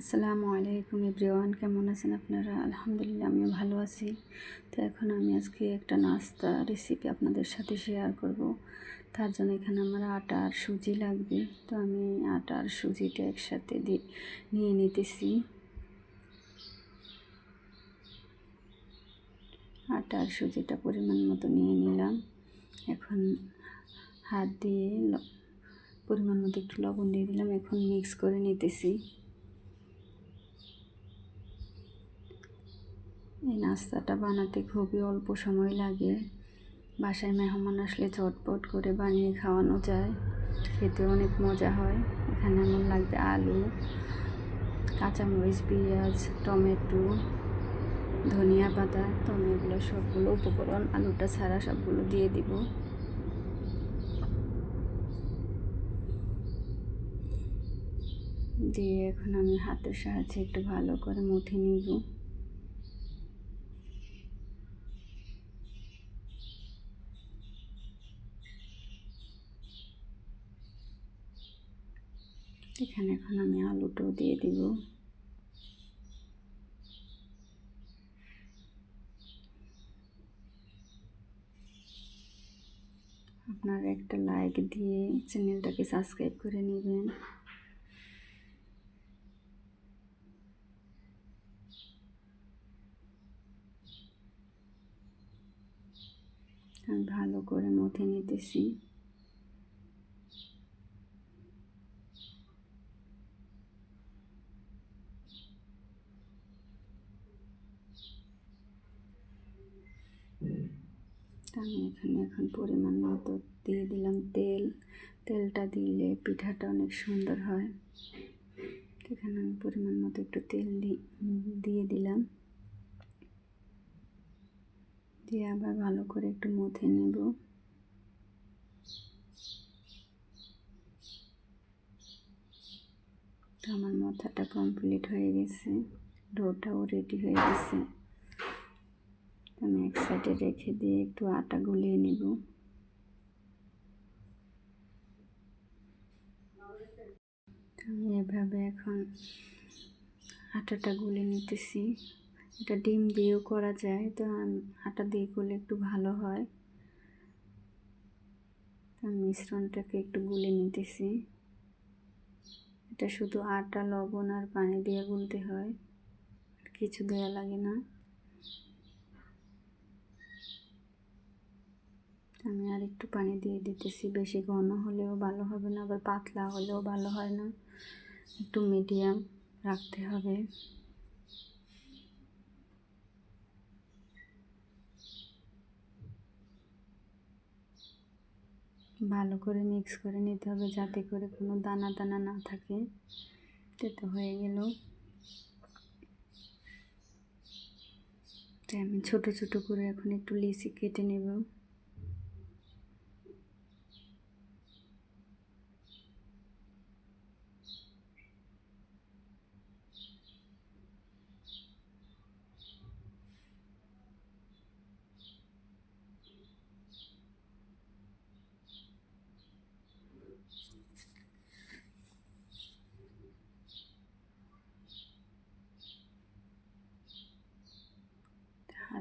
আসসালামু আলাইকুম এভরিওয়ান, কেমন আছেন আপনারা? আলহামদুলিল্লাহ, আমিও ভালো আছি। তো এখন আমি আজকে একটা নাস্তা রেসিপি আপনাদের সাথে শেয়ার করব। তার জন্য এখানে আমার আটা আর সুজি লাগবে। তো আমি আটা আর সুজিটা একসাথে দিয়ে নিয়ে নিতেছি। আটা আর সুজিটা পরিমাণ মতো নিয়ে নিলাম। এখন হাত দিয়ে পরিমাণ মতো একটু লবণ দিয়ে দিলাম। এখন মিক্স করে নিতেছি। এই নাস্তাটা বানাতে খুবই অল্প সময় লাগে। বাসায় মেহমান আসলে চটপট করে বানিয়ে খাওয়ানো যায়। খেতে অনেক মজা হয়। এখানে এমন লাগবে আলু, কাঁচামরিচ, পেঁয়াজ, টমেটো, ধনিয়া পাতা। তো আমি এগুলো সবগুলো উপকরণ আলুটা ছাড়া সবগুলো দিয়ে দিব। দিয়ে এখন আমি হাতের সাহায্যে একটু ভালো করে মুঠে নিব। এখানে এখন আমি আলুটাও দিয়ে দিব। আপনারা একটা লাইক দিয়ে চ্যানেলটাকে সাবস্ক্রাইব করে নেবেন। ভালো করে মথে নিতেছি। আমি এখানে এখন পরিমাণ মতো দিয়ে দিলাম। তেল, তেলটা দিলে পিঠাটা অনেক সুন্দর হয়। এখানে আমি পরিমাণ মতো একটু তেল দিয়ে দিলাম। দিয়ে আবার ভালো করে একটু মথে নেব। তো আমার মাথাটা কমপ্লিট হয়ে গেছে। ডোটাও রেডি হয়ে গেছে। আমি এক সাইডে রেখে দিয়ে একটু আটা গুলিয়ে নেব। আমি এভাবে এখন আটাটা গুলে নিতেছি। এটা ডিম দিয়েও করা যায়, তো আটা দিয়ে করলে একটু ভালো হয়। মিশ্রণটাকে একটু গুলে নিতেছি। এটা শুধু আটা, লবণ আর পানি দিয়ে গুলতে হয়। কিছু দেওয়া লাগে না। আমি আর একটু পানি দিয়ে দিতেছি। বেশি ঘন হলেও ভালো হবে না, আবার পাতলা হলেও ভালো হয় না। একটু মিডিয়াম রাখতে হবে। ভালো করে মিক্স করে নিতে হবে যাতে করে কোনো দানা দানা না থাকে। তো হয়ে গেল। আমি ছোট ছোট করে এখন একটু লিচি কেটে নেব।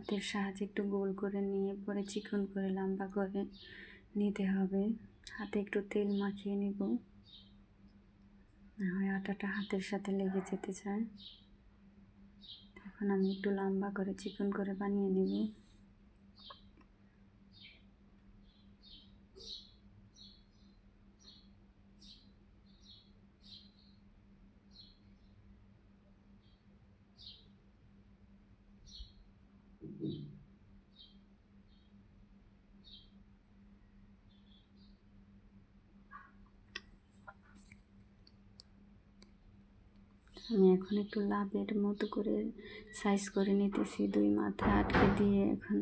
হাতের সাহায্যে একটু গোল করে নিয়ে পরে চিকন করে লম্বা করে নিতে হবে। হাতে একটু তেল মাখিয়ে নিব। না হয় আটাটা হাতের সাথে লেগে যেতে চায়। এখন আমি একটু লম্বা করে চিকন করে বানিয়ে নেব। আমি এখন একটু লাভের মতো করে সাইজ করে নিতেছি, দুই মাথা আটকে দিয়ে এখন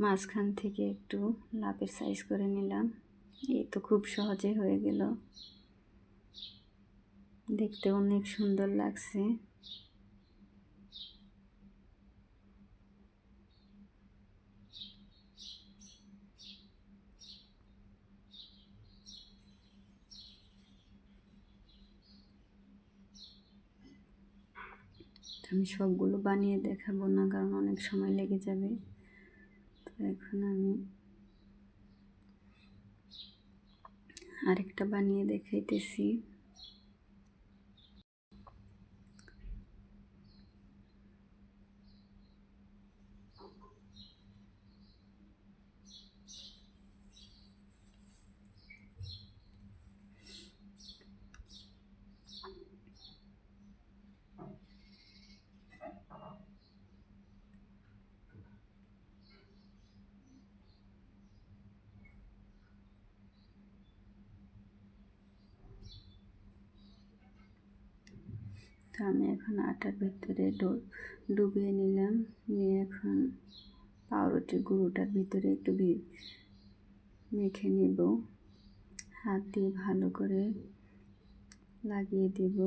মাঝখান থেকে একটু লাভের সাইজ করে নিলাম। এই তো খুব সহজে হয়ে গেল। দেখতে অনেক সুন্দর লাগছে। আমি সবগুলো বানিয়ে দেখাবো না, কারণ অনেক সময় লেগে যাবে। তো এখন আমি আরেকটা বানিয়ে দেখাইতেছি। তো আমি এখন আটার ভিতরে ডুবিয়ে নিলাম। নিয়ে এখন পাউরুটির গুঁড়োটার ভিতরে একটু মেখে নিব। হাত দিয়ে ভালো করে লাগিয়ে দিব।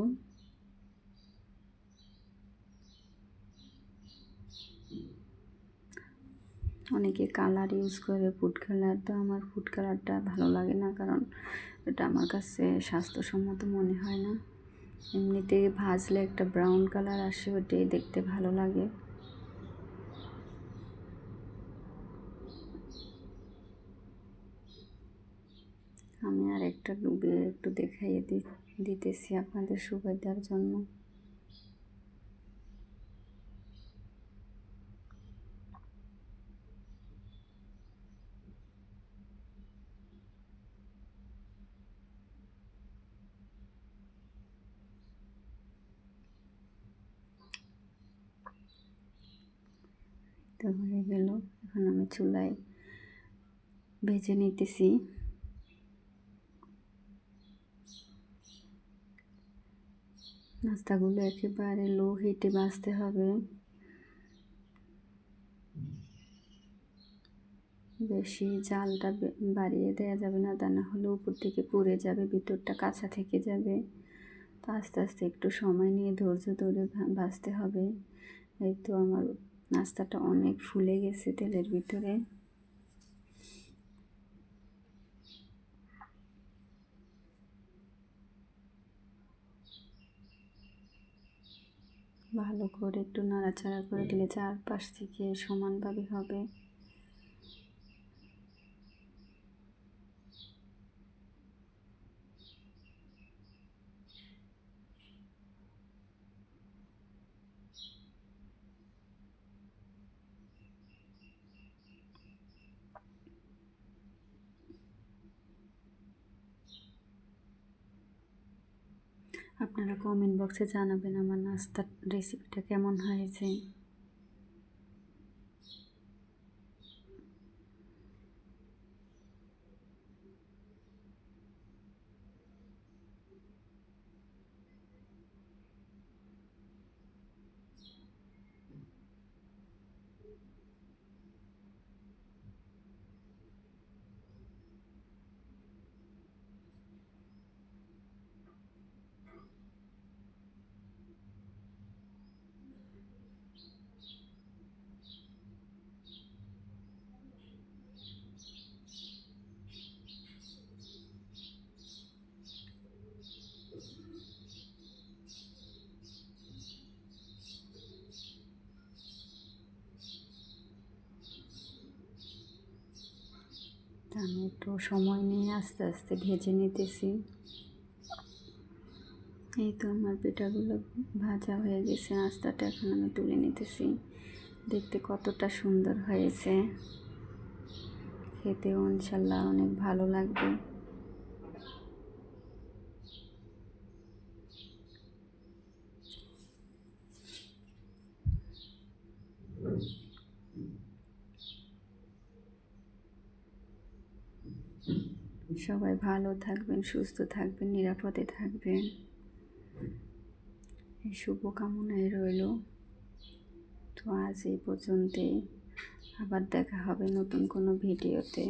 অনেকে কালার ইউজ করে, ফুড কালার। তো আমার ফুড কালারটা ভালো লাগে না, কারণ এটা আমার কাছে স্বাস্থ্যসম্মত মনে হয় না। এমনিতে ভাজলে একটা ব্রাউন কালার আসে, ওটাই দেখতে ভালো লাগে। আমি আর একটা ডুবে একটু দেখাইয়ে দিতেছি আপনাদের সুবিধার জন্য। তো হয়ে গেল। এখন আমি চুলায় ভেজে নিতেছি। নাস্তাগুলো একেবারে লো হিটে ভাজতে হবে। বেশি জালটা বাড়িয়ে দেওয়া যাবে না, তা না হলে উপর থেকে পুড়ে যাবে, ভিতরটা কাঁচা থেকে যাবে। তো আস্তে আস্তে একটু সময় নিয়ে ধৈর্য ধরে ভাজতে হবে। এই তো আমার নাস্তাটা অনেক ফুলে গেছে তেলের ভিতরে। ভালো করে একটু নাড়াচাড়া করে দিলে চারপাশ থেকে সমানভাবে হবে। আপনারা কমেন্ট বক্সে জানাবেন আমার নাস্তার রেসিপিটা কেমন হয়েছে তা আমি একটু সময় নিয়ে আস্তে আস্তে ভেজে নিতেছি। এই তো আমার পিঠাগুলো ভাজা হয়ে গেছে নাস্তাটা এখন আমি তুলে নিতেছি। দেখতে কতটা সুন্দর হয়েছে। খেতে ইনশাল্লাহ অনেক ভালো লাগবে। সবাই ভালো থাকবেন, সুস্থ থাকবেন, নিরাপদে থাকবেন। এই শুভকামনায় রইল। তো আজ এই পর্যন্তই। আবার দেখা হবে নতুন কোনো ভিডিওতে।